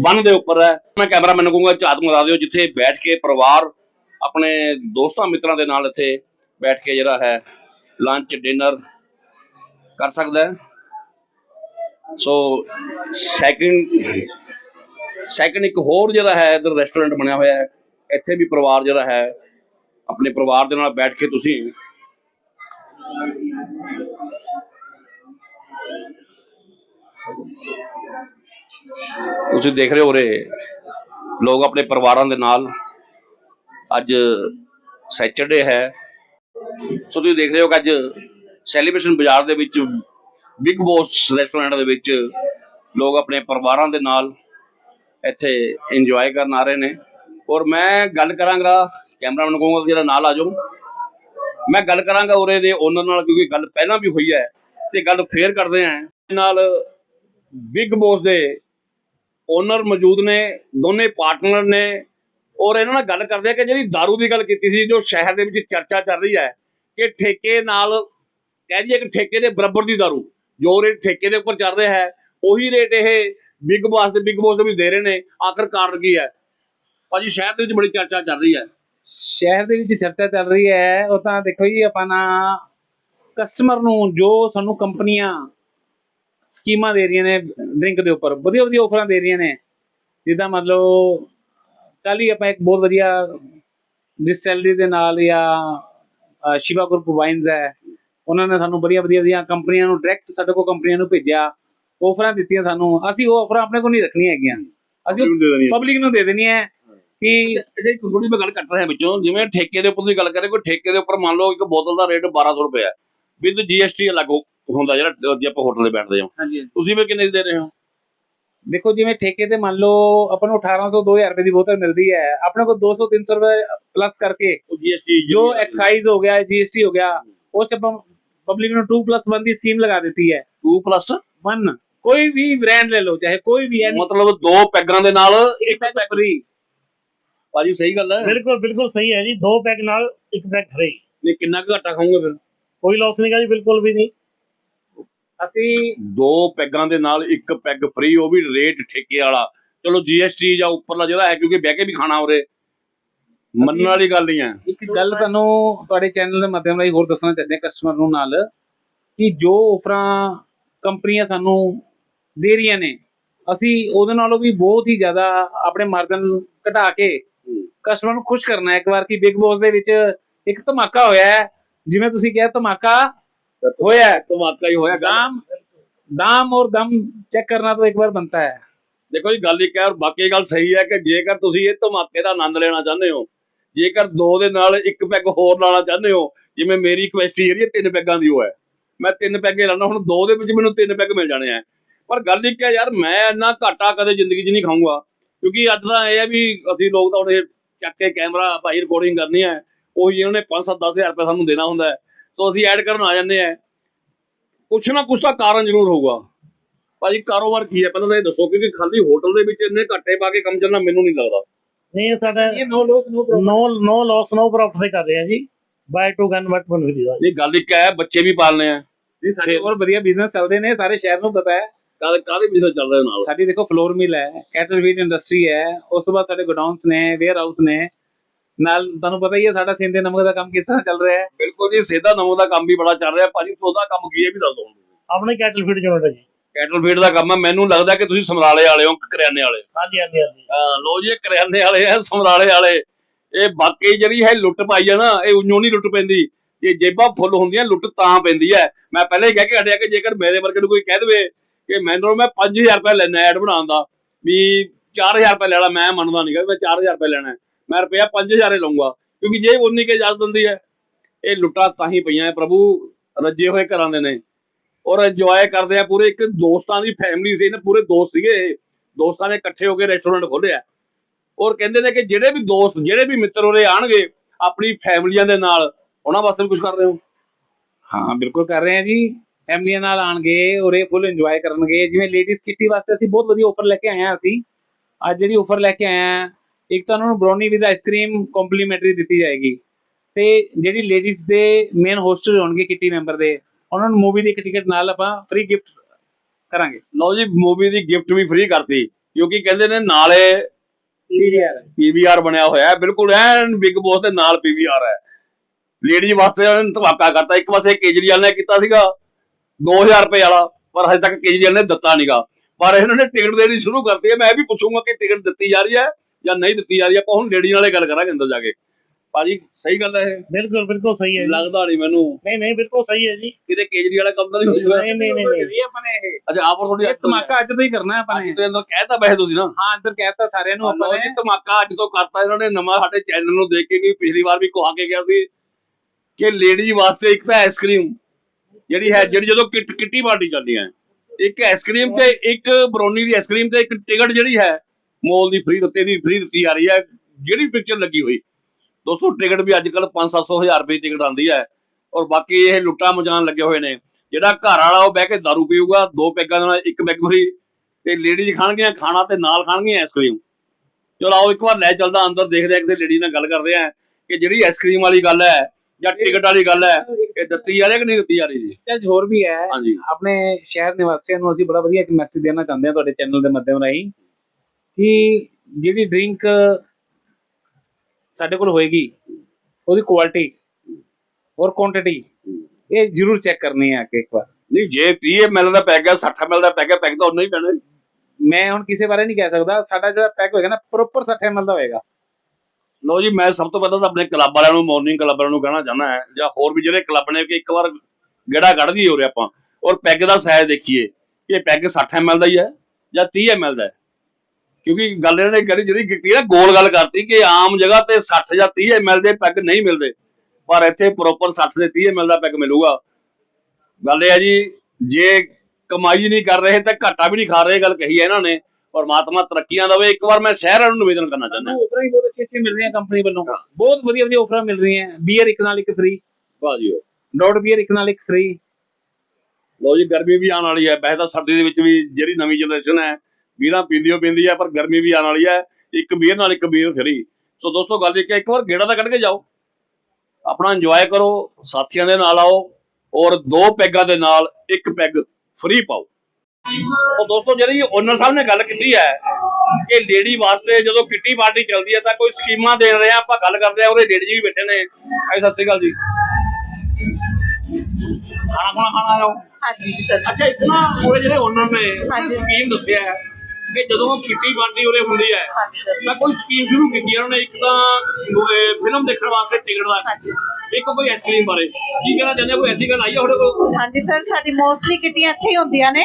1 ਦੇ ਉੱਪਰ ਹੈ। ਮੈਂ ਕੈਮਰਾਮੈਨ ਨੂੰ ਕਹੂੰਗਾ, ਝਾਤ ਮਰਾ ਦਿਓ, ਜਿੱਥੇ ਬੈਠ ਕੇ ਪਰਿਵਾਰ, ਆਪਣੇ ਦੋਸਤਾਂ ਮਿੱਤਰਾਂ ਦੇ ਨਾਲ ਇੱਥੇ ਬੈਠ ਕੇ ਜਿਹੜਾ ਹੈ ਲੰਚ ਡਿਨਰ ਕਰ ਸਕਦਾ ਹੈ। ਸੋ ਸੈਕਿੰਡ ਸੈਕਿੰਡ ਇੱਕ ਹੋਰ ਜਿਹੜਾ ਹੈ, ਇਧਰ ਰੈਸਟੋਰੈਂਟ ਬਣਿਆ ਹੋਇਆ ਹੈ। ਇੱਥੇ ਵੀ ਪਰਿਵਾਰ ਜਿਹੜਾ ਹੈ, ਆਪਣੇ ਪਰਿਵਾਰ ਦੇ ਨਾਲ ਬੈਠ ਕੇ ਤੁਸੀਂ ਤੁਸੀਂ ਦੇਖ ਰਹੇ ਹੋ ਰੇ ਲੋਕ ਆਪਣੇ ਪਰਿਵਾਰਾਂ ਦੇ ਨਾਲ ਅੱਜ ਸੈਚਰਡੇ ਹੈ। ਸੋ ਤੁਸੀਂ ਦੇਖ ਰਹੇ ਹੋ ਕਿ ਅੱਜ ਸੈਲੀਬ੍ਰੇਸ਼ਨ ਬਾਜ਼ਾਰ ਦੇ ਵਿੱਚ ਬਿਗ ਬੌਸ ਰੈਸਟੋਰੈਂਟ ਦੇ ਵਿੱਚ ਲੋਕ ਆਪਣੇ ਪਰਿਵਾਰਾਂ ਦੇ ਨਾਲ ਇੱਥੇ ਇੰਜੋਏ ਕਰਨ ਆ ਰਹੇ ਨੇ। ਔਰ ਮੈਂ ਗੱਲ ਕਰਾਂਗਾ ਕੈਮਰਾਮੈਨ ਕਹੂੰਗਾ ਜਿਹੜਾ ਨਾਲ ਆ ਜਾਓ। ਮੈਂ ਗੱਲ ਕਰਾਂਗਾ ਉਰੇ ਦੇ ਓਨਰ ਨਾਲ, ਕਿਉਂਕਿ ਗੱਲ ਪਹਿਲਾਂ ਵੀ ਹੋਈ ਹੈ ਤੇ ਗੱਲ ਫੇਰ ਕਰਦੇ ਆਂ ਨਾਲ ਬਿਗ ਬੌਸ ਦੇ ਓਨਰ ਮੌਜੂਦ ਨੇ, ਦੋਨੇ ਪਾਰਟਨਰ ਨੇ। ਔਰ ਇਹਨਾਂ ਨਾਲ ਗੱਲ ਕਰਦੇ ਆ ਕਿ ਜਿਹੜੀ दारू ਦੀ ਗੱਲ ਕੀਤੀ ਸੀ, ਜੋ ਸ਼ਹਿਰ ਦੇ ਵਿੱਚ ਚਰਚਾ ਚੱਲ ਰਹੀ ਹੈ ਕਿ ਠੇਕੇ ਨਾਲ, ਕਹਿ ਦਈਏ ਕਿ ਠੇਕੇ ਦੇ ਬਰਾਬਰ ਦੀ दारू ਜੋ ਰੇਟ ਠੇਕੇ ਦੇ ਉੱਪਰ ਚੱਲ ਰਿਹਾ ਹੈ, ਉਹੀ ਰੇਟ ਇਹ ਬਿਗ ਬਾਸ ਦੇ ਬਿਗ ਬੋਸ ਦੇ ਵੀ ਦੇ ਰਹੇ ਨੇ ਆਖਰ ਕਾਰਨ ਕੀ ਹੈ? ਭਾਜੀ, ਸ਼ਹਿਰ ਦੇ ਵਿੱਚ ਬੜੀ ਚਰਚਾ ਚੱਲ ਰਹੀ ਹੈ। ਸ਼ਹਿਰ ਦੇ ਵਿੱਚ ਚਰਚਾ ਚੱਲ ਰਹੀ ਹੈ, ਉਹ ਤਾਂ ਦੇਖੋ ਜੀ, ਆਪਾਂ ਨਾ ਕਸਟਮਰ ਨੂੰ ਜੋ ਸਾਨੂੰ ਕੰਪਨੀਆਂ ਸਕੀਮਾਂ ਦੇ ਰਹੀਆਂ ਨੇ ਡਰਿੰਕ ਦੇ ਉੱਪਰ, ਵਧੀਆ ਵਧੀਆ ਆਫਰਾਂ ਦੇ ਰਹੀਆਂ ਨੇ, ਜਿੱਦਾਂ ਮਤਲਬ ਕੱਲ ਹੀ ਆਪਾਂ ਇੱਕ ਬਹੁਤ ਵਧੀਆ ਡਿਸਟੈਲਰੀ ਦੇ ਨਾਲ ਜਾਂ ਸ਼ਿਵਾ ਗਰੁੱਪ ਵਾਈਨਸ ਹੈ। ਉਹਨਾਂ ਨੇ ਸਾਨੂੰ ਬੜੀਆਂ ਵਧੀਆ ਵਧੀਆ ਕੰਪਨੀਆਂ ਨੂੰ ਡਾਇਰੈਕਟ ਸਾਡੇ ਕੋਲ ਕੰਪਨੀਆਂ ਨੂੰ ਭੇਜਿਆ। ਆਫਰਾਂ ਦਿੱਤੀਆਂ ਸਾਨੂੰ। ਅਸੀਂ ਉਹ ਆਫਰਾਂ ਆਪਣੇ ਕੋਲ ਨਹੀਂ ਰੱਖਣੀਆਂ ਹੈਗੀਆਂ। ਅਸੀਂ ਪਬਲਿਕ ਨੂੰ ਦੇ ਦੇਣੀਆਂ। ਹੈ ਕਿ ਇੱਕ ਥੋੜੀ ਮੈਂ ਗੱਲ ਕੱਟ ਰਿਹਾ ਵਿੱਚੋਂ। ਜਿਵੇਂ ਠੇਕੇ ਦੇ ਉੱਪਰ ਦੀ ਗੱਲ ਕਰੇ ਕੋਈ ਠੇਕੇ ਦੇ ਉੱਪਰ ਮੰਨ ਲਓ ਇੱਕ ਬੋਤਲ ਦਾ ਰੇਟ 1200 ਰੁਪਏ ਹੈ। ਵਿਦ ਜੀਐਸਟੀ ਅਲੱਗ ਹੁੰਦਾ ਜਿਹੜਾ ਜੇ ਆਪਾਂ ਹੋਟਲ ਤੇ ਬੈਠਦੇ ਹਾਂ। ਤੁਸੀਂ ਵੀ ਕਿੰਨੇ ਦੀ ਦੇ ਰਹੇ ਹੋ? ਦੇਖੋ ਜਿਵੇਂ ਠੇਕੇ ਤੇ ਮੰਨ ਲਓ ਆਪਾਂ ਨੂੰ 1800 2000 ਰੁਪਏ ਦੀ ਬੋਤਲ ਮਿਲਦੀ ਹੈ ਆਪਣੇ ਕੋਲ 200 300 ਰੁਪਏ ਪਲੱਸ ਕਰਕੇ ਜੀਐਸਟੀ ਜੋ ਐਕਸਾਈਜ਼ ਹੋ ਗਿਆ ਜੀਐਸਟੀ ਹੋ ਗਿਆ ਉਹ ਚ ਆਪਾਂ ਪਬਲਿਕ ਨੂੰ 2+1 ਦੀ ਸਕੀਮ ਲਗਾ ਦਿੱਤੀ ਹੈ। 2+ 1 ਕੋਈ ਵੀ ਬ੍ਰਾਂਡ ਲੈ ਲਓ ਚਾਹੇ ਕੋਈ ਵੀ ਹੈ। ਮਤਲਬ ਦੋ ਪੈਗਾਂ ਦੇ ਨਾਲ ਇੱਕ ਪੈਕ ਫ੍ਰੀ ਭਾਜੀ ਸਹੀ ਗੱਲ ਹੈ। ਬਿਲਕੁਲ ਬਿਲਕੁਲ ਸਹੀ ਹੈ ਜੀ ਦੋ ਪੈਕ ਨਾਲ ਇੱਕ ਪੈਕ ਫ੍ਰੀ ਨਹੀਂ ਕਿੰਨਾ ਘਾਟਾ ਖਾਓਗੇ ਫਿਰ? ਕੋਈ ਲਾਸ ਨਹੀਂ ਗਾ ਜੀ ਬਿਲਕੁਲ ਵੀ ਨਹੀਂ। ਅਸੀਂ ਦੋ ਪੈਗਾਂ ਦੇ ਨਾਲ ਇੱਕ ਪੈਗ ਫ੍ਰੀ ਉਹ ਵੀ ਰੇਟ ਠੇਕੇ ਵਾਲਾ। ਚਲੋ ਜੀਐਸਟੀ ਜਾਂ ਉੱਪਰਲਾ ਜਿਹੜਾ ਹੈ ਕਿਉਂਕਿ ਬਹਿ ਕੇ ਵੀ ਖਾਣਾ ਉਰੇ। ਮੰਨਣ ਵਾਲੀ ਗੱਲ ਨਹੀਂ ਹੈ। ਇੱਕ ਗੱਲ ਤੁਹਾਨੂੰ ਤੁਹਾਡੇ ਚੈਨਲ ਦੇ ਮਾਧਿਅਮ ਰਾਹੀਂ ਹੋਰ ਦੱਸਣਾ ਚਾਹੁੰਦੇ ਹਾਂ ਕਸਟਮਰ ਨੂੰ ਨਾਲ ਕਿ ਜੋ ਆਫਰਾਂ ਕੰਪਨੀਆਂ ਸਾਨੂੰ ਦੇ ਰਹੀਆਂ ਨੇ ਅਸੀਂ ਉਹਦੇ ਨਾਲੋਂ ਵੀ ਬਹੁਤ ਹੀ ਜ਼ਿਆਦਾ ਆਪਣੇ ਮਾਰਜਨ ਘਟਾ ਕੇ ਕਸਟਮਰ ਨੂੰ ਖੁਸ਼ ਕਰਨਾ ਹੈ। ਇੱਕ ਵਾਰ ਕਿ ਬਿਗ ਬੌਸ ਦੇ ਵਿੱਚ ਇੱਕ ਧਮਾਕਾ ਹੋਇਆ ਹੈ ਜਿਵੇਂ ਤੁਸੀਂ ਕਿਹਾ ਧਮਾਕਾ ਹੋਇਆ ਹੈ। ਧਮਾਕਾ ਹੀ ਹੋਇਆ ਗੱਲ दाम दाम और दम चेक करना तो एक बार बनता है ਦੇਖੋ ਜੀ ਗੱਲ ਇੱਕ ਹੈ ਔਰ ਬਾਕੀ ਗੱਲ ਸਹੀ ਹੈ ਕਿ ਜੇਕਰ ਤੁਸੀਂ ਇਹ ਧਮਾਕੇ ਦਾ ਆਨੰਦ ਲੈਣਾ ਚਾਹੁੰਦੇ ਹੋ ਜੇਕਰ ਦੋ ਦੇ ਨਾਲ ਇੱਕ ਪੈਗ ਹੋਰ ਲਾਣਾ ਚਾਹੁੰਦੇ ਹੋ ਜਿਵੇਂ ਮੇਰੀ ਕੁਐਸਟੀ ਜਿਹੜੀ ਹੈ ਤਿੰਨ ਪੈਗਾਂ ਦੀ ਉਹ ਹੈ ਮੈਂ ਤਿੰਨ ਪੈਗੇ ਲਾਣਾ ਹੁਣ ਦੋ ਦੇ ਵਿੱਚ ਮੈਨੂੰ ਤਿੰਨ ਪੈਗ ਮਿਲ ਜਾਣੇ ਆ ਪਰ ਗੱਲ ਇੱਕ ਹੈ ਯਾਰ ਮੈਂ ਇੰਨਾ ਘਾਟਾ ਕਦੇ ਜ਼ਿੰਦਗੀ 'ਚ ਨਹੀਂ ਖਾਊਂਗਾ ਕਿਉਂਕਿ ਅੱਜ ਦਾ ਇਹ ਹੈ ਵੀ ਅਸੀਂ ਲੋਕ ਤਾਂ ਹੁਣ ਇਹ ਚੱਕ ਕੇ ਕੈਮਰਾ ਭਾਈ ਰਿਕਾਰਡਿੰਗ ਕਰਨੀ ਹੈ ਉਹੀ ਇਹਨਾਂ ਨੇ 5-7 10000 ਰੁਪਏ ਸਾਨੂੰ ਦੇਣਾ ਹੁੰਦਾ ਹੈ ਸੋ ਅਸੀਂ ਐਡ ਕਰਨ ਆ ਜਾਂਦੇ ਆ ਕੁਛ ਨਾ ਕੁਛ ਤਾਂ ਕਾਰਨ ਜ਼ਰੂਰ ਹੋਊਗਾ। ਭਾਜੀ ਕਾਰੋਬਾਰ ਕੀ ਹੈ? ਪਹਿਲਾਂ ਤਾਂ ਇਹ ਦੱਸੋ ਕਿਉਂਕਿ ਖਾਲੀ ਹੋਟਲ ਦੇ ਵਿੱਚ ਇੰਨੇ ਘਾਟੇ ਪਾ ਕੇ ਕੰਮ ਚੱਲਣਾ ਮੈਨੂੰ ਨਹੀਂ ਲੱਗਦਾ। ਨਹੀਂ ਸਾਡਾ ਇਹ no loss no profit no loss no profit ਤੇ ਕਰ ਰਿਹਾ ਜੀ। ਬਾਈ ਟੂ ਗਨ ਵਟ ਬਣ ਗਈ ਨਹੀਂ ਗੱਲ ਇੱਕ ਹੈ ਬੱਚੇ ਵੀ ਪਾਲਨੇ ਆ। ਨਹੀਂ ਸਾਡੇ ਹੋਰ ਵਧੀਆ ਬਿਜ਼ਨਸ ਚੱਲਦੇ ਨੇ ਸਾਰੇ ਸ਼ਹਿਰ ਨੂੰ ਪਤਾ ਹੈ। ਕਾਹਦੇ ਕਾਹਦੇ ਬਿਜ਼ਨਸ ਚੱਲ ਰਹੇ ਨਾਲ? ਸਾਡੀ ਦੇਖੋ ਫਲੋਰ ਮਿਲ ਹੈ ਕੈਟਲ ਫੀਡ ਇੰਡਸਟਰੀ ਹੈ ਉਸ ਤੋਂ ਬਾਅਦ ਸਾਡੇ ਗੋਡਾਊਨਸ ਨੇ ਵੇਅਰ ਹਾਊਸ ਨੇ ਨਾਲ ਤੁਹਾਨੂੰ ਪਤਾ ਹੀ ਹੈ ਸਾਡਾ ਸਿੰਦੇ ਨਮਕ ਦਾ ਕੰਮ ਕਿਸ ਤਰ੍ਹਾਂ ਚੱਲ ਰਿਹਾ ਹੈ। ਬਿਲਕੁਲ ਜੀ ਸੇਧਾ ਨਮੋ ਦਾ ਕੰਮ ਵੀ ਬੜਾ ਚੱਲ ਰਿਹਾ। ਭਾਜੀ ਉਹਦਾ ਕੰਮ ਕੀ ਹੈ ਵੀ ਦੱਸ ਦਿਓ ਆਪਣੇ ਕੈਟਲ ਫੀਡ ਯੂਨਿਟ ਹੈ ਜੀ। ਕੈਟਲ ਫੀਡ ਦਾ ਕੰਮ ਹੈ। ਮੈਨੂੰ ਲੱਗਦਾ ਕਿ ਤੁਸੀਂ ਸਮਰਾਲੇ ਵਾਲੇ ਹੋ ਕਰਿਆਨੇ ਵਾਲੇ। ਹਾਂਜੀ ਹਾਂਜੀ ਹਾਂਜੀ। ਹਾਂ ਲੋ ਜੀ ਇਹ ਕਰਿਆਨੇ ਵਾਲੇ ਆ ਸਮਰਾਲੇ ਵਾਲੇ। ਇਹ ਵਾਕਈ ਜਿਹੜੀ ਹੈ ਲੁੱਟ ਪਾਈ ਆ ਨਾ ਇਹ ਉഞ്ഞੋਂ ਨਹੀਂ ਲੁੱਟ ਪੈਂਦੀ। ਜੇ ਜੇਬਾਂ ਫੁੱਲ ਹੁੰਦੀਆਂ ਲੁੱਟ ਤਾਂ ਪੈਂਦੀ ਹੈ। ਮੈਂ ਪਹਿਲੇ ਹੀ ਕਹਿ ਕੇ ਹਟਿਆ ਕਿ ਜੇਕਰ ਮੇਰੇ ਵਰਗੇ ਨੂੰ ਕੋਈ ਕਹਿ ਦੇਵੇ ਕਿ ਮੈਨੂੰ ਮੈਂ 5000 ਰੁਪਏ ਲੈਣਾ ਐਡ ਬਣਾਉਣ ਦਾ ਵੀ 4000 ਰੁਪਏ ਲੈਣਾ ਮੈਂ ਮੰਨਦਾ ਨਹੀਂ ਮੈਂ 4000 ਰੁਪਏ ਲੈਣਾ। ਮੈਂ ਰੁਪਇਆ 5000 ਹੀ ਲਵਾਂਗਾ ਕਿਉਂਕਿ ਜੇ ਉਨੀ ਕੇ ਇਜਾਜ਼ਤ ਦਿੰਦੀ ਹੈ, ਇਹ ਲੁੱਟਾਂ ਤਾਂ ਹੀ ਪਈਆਂ ਪ੍ਰਭੂ ਰੱਜੇ ਹੋਏ ਘਰਾਂ ਦੇ ਨੇ। ਔਰ ਇੰਜੋਏ ਕਰਦੇ ਆ ਪੂਰੇ, ਇੱਕ ਦੋਸਤਾਂ ਦੀ ਫੈਮਿਲੀ ਸੀ ਨਾ ਪੂਰੇ ਦੋਸਤ ਸੀਗੇ ਦੋਸਤਾਂ ਨੇ ਇਕੱਠੇ ਹੋ ਕੇ ਰੈਸਟੋਰੈਂਟ ਖੋਲ੍ਹਿਆ। ਔਰ ਕਹਿੰਦੇ ਨੇ ਕਿ ਜਿਹੜੇ ਵੀ ਦੋਸਤ, ਜਿਹੜੇ ਵੀ ਮਿੱਤਰ ਉਰੇ ਆਣਗੇ, ਆਪਣੀ ਫੈਮਲੀਆਂ ਦੇ ਨਾਲ, ਉਹਨਾਂ ਵਾਸਤੇ ਵੀ ਕੁਝ ਕਰ ਰਹੇ ਹੋ? ਹਾਂ, ਬਿਲਕੁਲ ਕਰ ਰਹੇ ਹਾਂ ਜੀ। ਫੈਮਲੀਆਂ ਨਾਲ ਆਣਗੇ ਔਰ ਇਹ ਫੁੱਲ ਇੰਜੋਏ ਕਰਨਗੇ। ਜਿਵੇਂ ਲੇਡੀਜ਼ ਕਿੱਟੀ ਵਾਸਤੇ ਅਸੀਂ ਬਹੁਤ ਵਧੀਆ ਆਫਰ ਲੈ ਕੇ ਆਏ ਹਾਂ ਅਸੀਂ। ਅੱਜ ਜਿਹੜੀ ਆਫਰ ਲੈ ਕੇ ਆਏ ਹਾਂ ਇੱਕ ਤਾਂ ਉਹਨਾਂ ਨੂੰ ਬ੍ਰੌਨੀ ਵਿਦ ਆਈਸਕ੍ਰੀਮ ਕੰਪਲੀਮੈਂਟਰੀ ਦਿੱਤੀ ਜਾਏਗੀ। ਤੇ ਜਿਹੜੀ ਲੇਡੀਜ਼ ਦੇ ਮੇਨ ਹੋਸਟਲ ਹੋਣਗੇ ਕਿੱਟੀ ਮੈਂਬਰ ਦੇ ਉਹਨਾਂ ਨੂੰ ਮੂਵੀ ਦੀ ਇੱਕ ਟਿਕਟ ਨਾਲ ਆਪਾਂ ਫ੍ਰੀ ਗਿਫਟ ਕਰਾਂਗੇ। ਲਓ ਜੀ ਮੂਵੀ ਦੀ ਗਿਫਟ ਵੀ ਫ੍ਰੀ ਕਰਤੀ ਕਿਉਂਕਿ ਕਹਿੰਦੇ ਨੇ ਨਾਲੇ ਪੀਵੀਆਰ ਬਣਿਆ ਹੋਇਆ ਹੈ ਬਿਲਕੁਲ ਐਨ ਬਿਗ ਬੋਸ ਦੇ ਨਾਲ ਪੀਵੀਆਰ ਹੈ। ਲੇਡੀਜ਼ ਵਾਸਤੇ ਉਹਨਾਂ ਨੇ ਧਮਾਕਾ ਕਰਤਾ ਇੱਕ ਪਾਸੇ ਕੇਜਰੀਵਾਲ ਨੇ ਕੀਤਾ ਸੀਗਾ 2000 ਰੁਪਏ ਵਾਲਾ ਪਰ ਹਜੇ ਤੱਕ ਕੇਜਰੀਵਾਲ ਨੇ ਦਿੱਤਾ ਨਹੀਂਗਾ ਪਰ ਇਹਨਾਂ ਨੇ ਟਿਕਟ ਦੇਣੀ ਸ਼ੁਰੂ ਕਰਤੀ ਹੈ ਮੈਂ ਵੀ ਪੁੱਛੂੰਗਾ ਕਿ ਟਿਕਟ ਦਿੱਤੀ ਜਾ ਰਹੀ ਹੈ। ਜਾਂ ਨਹੀਂ ਦਿੱਤੀ ਜਾ ਰਹੀ ਆਪਾਂ ਹੁਣ ਲੇਡੀ ਨਾਲੇ ਗੱਲ ਕਰਾਂਗੇ ਅੰਦਰ ਜਾ ਕੇ। ਭਾਜੀ ਸਹੀ ਗੱਲ ਹੈ ਇਹ? ਬਿਲਕੁਲ ਬਿਲਕੁਲ ਸਹੀ ਹੈ ਜੀ। ਲੱਗਦਾ ਨਹੀਂ ਮੈਨੂੰ। ਨਹੀਂ ਨਹੀਂ ਬਿਲਕੁਲ ਸਹੀ ਹੈ ਜੀ। ਕਿਤੇ ਕੇਜਰੀਵਾਲ ਵਾਲਾ ਕੰਮ ਤਾਂ ਨਹੀਂ ਹੋ ਜਾਊਗਾ ਨਹੀਂ ਨਹੀਂ ਨਹੀਂ ਨਹੀਂ। ਆਪਾਂ ਨੇ ਇਹ। ਅੱਛਾ ਆਪ ਥੋੜੀ ਇਹ ਧਮਾਕਾ ਅੱਜ ਤੋਂ ਹੀ ਕਰਨਾ ਹੈ ਆਪਾਂ ਨੇ। ਤੋਂ ਅੰਦਰ ਕਹਿਤਾ ਬੈਠੇ ਤੁਸੀਂ ਨਾ। ਹਾਂ ਅੰਦਰ ਕਹਿਤਾ ਸਾਰਿਆਂ ਨੂੰ ਆਪਾਂ ਲਓ ਨੇ। ਜੀ ਧਮਾਕਾ ਅੱਜ ਤੋਂ ਕਰਤਾ ਇਹਨਾਂ ਨੇ। ਨਵਾਂ ਸਾਡੇ ਚੈਨਲ ਨੂੰ ਦੇਖ ਕੇ ਕਿ ਪਿਛਲੀ ਵਾਰ ਵੀ ਕਹਾ ਕੇ ਗਿਆ ਸੀ ਕਿ ਲੇਡੀਜ਼ ਵਾਸਤੇ ਇੱਕ ਤਾਂ ਆਈਸਕ੍ਰੀਮ ਜਿਹੜੀ ਹੈ ਜਿਹੜੀ ਜਦੋਂ ਕਿੱਟ ਕਿੱਟੀ ਪਾਰਟੀ ਚੱਲਦੀ ਹੈ ਇੱਕ ਆਈਸਕ੍ਰੀਮ ਤੇ ਇੱਕ ਬਰੋਨੀ ਦੀ ਆਈਸਕ੍ਰੀਮ ਤੇ ਇੱਕ ਟਿਕਟ ਜਿਹੜੀ ਹੈ ਮੋਲ ਦੀ ਫ੍ਰੀ ਦਿੱਤੀ ਦੀ ਫ੍ਰੀ ਦਿੱਤੀ ਜਾ ਰਹੀ ਹੈ ਜਿਹੜੀ ਪਿਕਚਰ ਲੱਗੀ ਹੋਈ। ਦੋਸਤੋ ਟਿਕਟ ਵੀ ਅੱਜ ਕੱਲ 5-700 ਹਜ਼ਾਰ ਰੁਪਏ ਟਿਕਟ ਆਉਂਦੀ ਹੈ ਔਰ ਬਾਕੀ ਇਹ ਲੁੱਟਾਂ ਮਚਾਉਣ ਲੱਗੇ ਹੋਏ ਨੇ। ਜਿਹੜਾ ਘਰ ਵਾਲਾ ਉਹ ਬਹਿ ਕੇ ਦਾਰੂ ਪੀਊਗਾ ਦੋ ਪੈਗਾਂ ਨਾਲ ਇੱਕ ਪੈਗ ਫ੍ਰੀ ਤੇ ਲੇਡੀਜ਼ ਖਾਣਗੀਆਂ ਖਾਣਾ ਤੇ ਨਾਲ ਖਾਣਗੀਆਂ ਆਈਸਕ੍ਰੀਮ ਚਲੋ ਆਓ ਇੱਕ ਵਾਰ ਲੈ ਚੱਲਦਾ ਅੰਦਰ ਦੇਖਦੇ ਆ ਕਿਸੇ ਲੇਡੀ ਨਾਲ ਗੱਲ ਕਰਦੇ ਆ ਕਿ ਜਿਹੜੀ ਆਈਸਕ੍ਰੀਮ ਵਾਲੀ ਗੱਲ ਹੈ ਜਾਂ ਟਿਕਟ ਵਾਲੀ ਗੱਲ ਹੈ ਇਹ ਦਿੱਤੀ ਜਾ ਰਹੀ ਕਿ ਨਹੀਂ ਦਿੱਤੀ ਜਾ ਰਹੀ ਜੀ? ਚੱਲ ਹੋਰ ਵੀ ਹੈ ਆਪਣੇ ਸ਼ਹਿਰ ਨਿਵਾਸੀਆਂ ਨੂੰ ਅਸੀਂ ਬੜਾ ਵਧੀਆ ਇੱਕ ਮੈਸੇਜ ਦੇਣਾ ਚਾਹੁੰਦੇ ਹਾਂ ਤੁਹਾਡੇ ਚੈਨਲ ਦੇ ਮਾਧਿਅਮ ਰਾਹੀਂ। ਕਿ ਜਿਹੜੀ ਡਰਿੰਕ ਸਾਡੇ ਕੋਲ ਹੋਏਗੀ ਉਹਦੀ ਕੁਆਲਿਟੀ ਔਰ ਕੁਆਂਟੀਟੀ ਇਹ ਜ਼ਰੂਰ ਚੈੱਕ ਕਰਨੀ ਹੈ ਆ ਕੇ ਇੱਕ ਵਾਰ। ਨਹੀਂ ਜੇ 30 ml ਦਾ ਪੈਗ ਹੈ 60 ml ਦਾ ਪੈਗ ਹੈ ਪੈਗ ਤਾਂ ਉਨਾ ਹੀ ਪੈਣਾ। ਜੀ। ਮੈਂ ਹੁਣ ਕਿਸੇ ਬਾਰੇ ਨਹੀਂ ਕਹਿ ਸਕਦਾ ਸਾਡਾ ਜਿਹੜਾ ਪੈਕ ਹੋਏਗਾ ਨਾ ਪ੍ਰੋਪਰ 60 ml ਦਾ ਹੋਏਗਾ। ਲਓ ਜੀ ਮੈਂ ਸਭ ਤੋਂ ਪਹਿਲਾਂ ਤਾਂ ਆਪਣੇ ਕਲੱਬ ਵਾਲਿਆਂ ਨੂੰ ਮਾਰਨਿੰਗ ਕਲੱਬ ਵਾਲਿਆਂ ਨੂੰ ਕਹਿਣਾ ਚਾਹੁੰਦਾ ਹੈ ਜਾਂ ਹੋਰ ਵੀ ਜਿਹੜੇ ਕਲੱਬ ਨੇ ਕਿ ਇੱਕ ਵਾਰ ਗੇੜਾ ਕੱਢ ਦਈਏ ਉਰੇ ਆਪਾਂ। ਔਰ ਪੈਗ ਦਾ ਸਾਈਜ਼ ਦੇਖੀਏ ਕਿ ਇਹ ਪੈਗ 60 ml ਦਾ ਹੀ ਹੈ ਜਾਂ 30 ml ਦਾ ਹੈ। ਕਿਉਂਕਿ ਗੱਲ ਇਹਨਾਂ ਨੇ ਕਰੀ ਜਿਹੜੀ ਕੀਤੀ ਨਾ ਗੋਲ ਗੱਲ ਕਰਤੀ ਕਿ ਆਮ ਜਗ੍ਹਾ ਤੇ 60 ਜਾਂ 30 ml ਦੇ ਪੈਗ ਨਹੀਂ ਮਿਲਦੇ ਪਰ ਇੱਥੇ ਪ੍ਰੋਪਰ 60 ਦੇ 30 ml ਦਾ ਪੈਗ ਮਿਲੂਗਾ। ਗੱਲ ਇਹ ਹੈ ਜੀ ਜੇ ਕਮਾਈ ਨਹੀਂ ਕਰ ਰਹੇ ਤਾਂ ਘਾਟਾ ਵੀ ਨਹੀਂ ਖਾ ਰਹੇ ਗੱਲ ਕਹੀ ਹੈ ਇਹਨਾਂ ਨੇ। ਪਰਮਾਤਮਾ ਤਰੱਕੀਆਂ ਦੇਵੇ। ਇੱਕ ਵਾਰ ਮੈਂ ਸ਼ਹਿਰਾਂ ਨੂੰ ਨਿਵੇਦਨ ਕਰਨਾ ਚਾਹੁੰਦਾ। ਆਫਰਾਂ ਹੀ ਬਹੁਤ ਅੱਛੀ ਅੱਛੀ ਮਿਲ ਰਹੀਆਂ ਕੰਪਨੀ ਵੱਲੋਂ। ਬਹੁਤ ਵਧੀਆ ਵਧੀਆ ਆਫਰਾਂ ਮਿਲ ਰਹੀਆਂ। ਬੀਅਰ ਇੱਕ ਨਾਲ ਇੱਕ ਫ੍ਰੀ ਵਾਹ ਜੀ। ਡਾਟ ਬੀਅਰ ਇੱਕ ਨਾਲ ਇੱਕ ਫ੍ਰੀ ਲੋ ਜੀ ਗਰਮੀ ਵੀ ਆਉਣ ਵਾਲੀ ਹੈ। ਵੈਸੇ ਤਾਂ ਸਰਦੀ ਦੇ ਵਿੱਚ ਵੀ ਜਿਹੜੀ ਨਵੀਂ ਜਨਰੇਸ਼ਨ ਹੈ ਬੀਰਾਂ ਪੀਂਦੀ ਓ ਪੀਂਦੀ ਹੈ ਪਰ ਗਰਮੀ ਵੀ ਆਉਣ ਵਾਲੀ ਹੈ ਇੱਕ ਬੀਰ ਨਾਲ ਇੱਕ ਬੀਰ ਫਰੀ। ਸੋ ਦੋਸਤੋ ਗੱਲ ਇਹ ਕਿ ਇੱਕ ਵਾਰ ਗੇੜਾ ਤਾਂ ਕੱਢ ਕੇ ਜਾਓ। ਆਪਣਾ ਇੰਜੋਏ ਕਰੋ ਸਾਥੀਆਂ ਦੇ ਨਾਲ ਆਓ ਔਰ ਦੋ ਪੈਗਾਂ ਦੇ ਨਾਲ ਇੱਕ ਪੈਗ ਫ੍ਰੀ ਪਾਓ। ਸੋ ਦੋਸਤੋ ਜਿਹੜੀ ਓਨਰ ਸਾਹਿਬ ਨੇ ਗੱਲ ਕੀਤੀ ਹੈ ਕਿ ਲੇਡੀ ਵਾਸਤੇ ਜਦੋਂ ਕਿੱਟੀ ਪਾਰਟੀ ਚੱਲਦੀ ਹੈ ਤਾਂ ਕੋਈ ਸਕੀਮਾਂ ਦੇਣ ਰਹੇ ਆ ਆਪਾਂ ਗੱਲ ਕਰਦੇ ਆ ਉਹਦੇ ਡੇਢ ਜੀ ਵੀ ਬੈਠੇ ਨੇ। ਆਈ ਸਤਿ ਸ਼੍ਰੀ ਅਕਾਲ ਜੀ। ਖਾਣਾ ਖਾਣਾ ਖਾਣਾ ਆਇਓ? ਹਾਂਜੀ ਅੱਛਾ ਇਤਨਾ ਉਹ ਜਿਹੜੇ ਓਨਰ ਨੇ ਹਾਂਜੀ। ਸਕੀਮ ਦੱਸਿਆ ਹੈ। ਕਿ ਜਦੋਂ ਕਿੱਟੀ ਪਾਰਟੀ ਉਰੇ ਹੁੰਦੀ ਹੈ ਤਾਂ ਕੋਈ ਸਕੀਮ ਸ਼ੁਰੂ ਕੀਤੀ ਹੈ ਉਹਨਾਂ ਨੇ ਇੱਕ ਤਾਂ ਫਿਲਮ ਦੇਖਣ ਵਾਸਤੇ ਟਿਕਟ ਦਾ। ਇੱਕ ਕੋਈ ਆਈਸਕ੍ਰੀਮ ਬਾਰੇ। ਕੀ ਕਹਿਣਾ ਚਾਹੁੰਦੇ? ਕੋਈ ਐਸੀ ਗੱਲ ਆਈ ਹੈ ਤੁਹਾਡੇ ਕੋਲ? ਹਾਂਜੀ ਸਰ ਸਾਡੀ ਮੋਸਟਲੀ ਕਿਟੀਆਂ ਇੱਥੇ ਹੀ ਹੁੰਦੀਆਂ ਨੇ।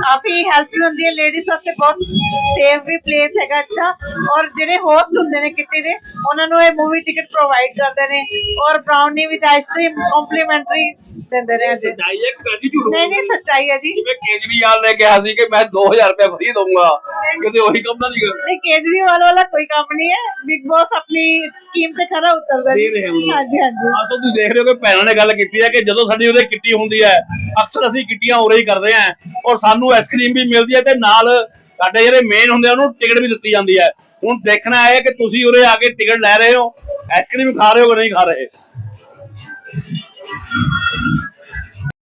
ਕਾਫੀ ਹੈਲਥੀ ਹੁੰਦੀ ਹੈ ਲੇਡੀਜ਼ ਵਾਸਤੇ ਬਹੁਤ ਸੇਫ ਵੀ ਪਲੇਸ ਹੈਗਾ ਅੱਛਾ। ਔਰ ਜਿਹੜੇ ਹੋਸਟ ਹੁੰਦੇ ਨੇ ਕਿੱਟੀ ਦੇ ਉਹਨਾਂ ਨੂੰ ਇਹ ਮੂਵੀ ਟਿਕਟ ਪ੍ਰੋਵਾਈਡ ਕਰਦੇ ਨੇ। ਔਰ ਬ੍ਰਾਊਨੀ ਵਿਦ ਆਈਸਕ੍ਰੀਮ ਕੰਪਲੀਮੈਂਟਰੀ ਦਿੰਦੇ ਨੇ। ਸੱਚਾਈ ਹੈ ਕਿ ਨਹੀਂ ਨਹੀਂ ਸੱਚਾਈ ਹੈ ਜੀ। ਜਿਵੇਂ ਕੇਜਰੀਵਾਲ ਨੇ ਕਿਹਾ ਸੀ ਕਿ ਮੈਂ 2000 ਰੁਪਏ ਫ੍ਰੀ ਦਊਂਗਾ ਕਿਤੇ ਉਹੀ ਕੰਮ ਨਾ ਨਹੀਂ ਕਰ ਨਹੀਂ ਕੇਜਰੀਵਾਲ ਵਾਲਾ ਕੋਈ ਕੰਮ ਨਹੀਂ ਹੈ। ਬਿਗ ਬੌਸ ਆਪਣੀ ਸਕੀਮ ਤੇ ਖਰਾ ਉਤਰਦਾ ਦੇ ਰਹੇ ਹੋ। ਹਾਂਜੀ ਹਾਂਜੀ। ਆ ਤਾਂ ਤੁਸੀਂ ਦੇਖ ਰਹੇ ਹੋ ਕਿ ਭੈਣਾਂ ਨੇ ਗੱਲ ਕੀਤੀ ਹੈ ਕਿ ਜਦੋਂ ਸਾਡੀ ਉਹਦੇ ਕਿੱਟੀ ਹੁੰਦੀ ਹੈ ਅਕਸਰ ਅਸੀਂ ਕਿੱਟੀਆਂ ਉਰੇ ਹੀ ਕਰਦੇ ਆਂ ਔਰ ਸਾਨੂੰ ਆਈਸਕ੍ਰੀਮ ਵੀ ਮਿਲਦੀ ਹੈ ਤੇ ਨਾਲ ਸਾਡੇ ਜਿਹੜੇ ਮੇਨ ਹੁੰਦੇ ਆ ਉਹਨੂੰ ਟਿਕਟ ਵੀ ਦਿੱਤੀ ਜਾਂਦੀ ਹੈ। ਹੁਣ ਦੇਖਣਾ ਹੈ ਕਿ ਤੁਸੀਂ ਉਰੇ ਆ ਕੇ ਟਿਕਟ ਲੈ ਰਹੇ ਹੋ ਆਈਸਕ੍ਰੀਮ ਖਾ ਰਹੇ ਹੋ ਕਿ ਨਹੀਂ ਖਾ ਰਹੇ?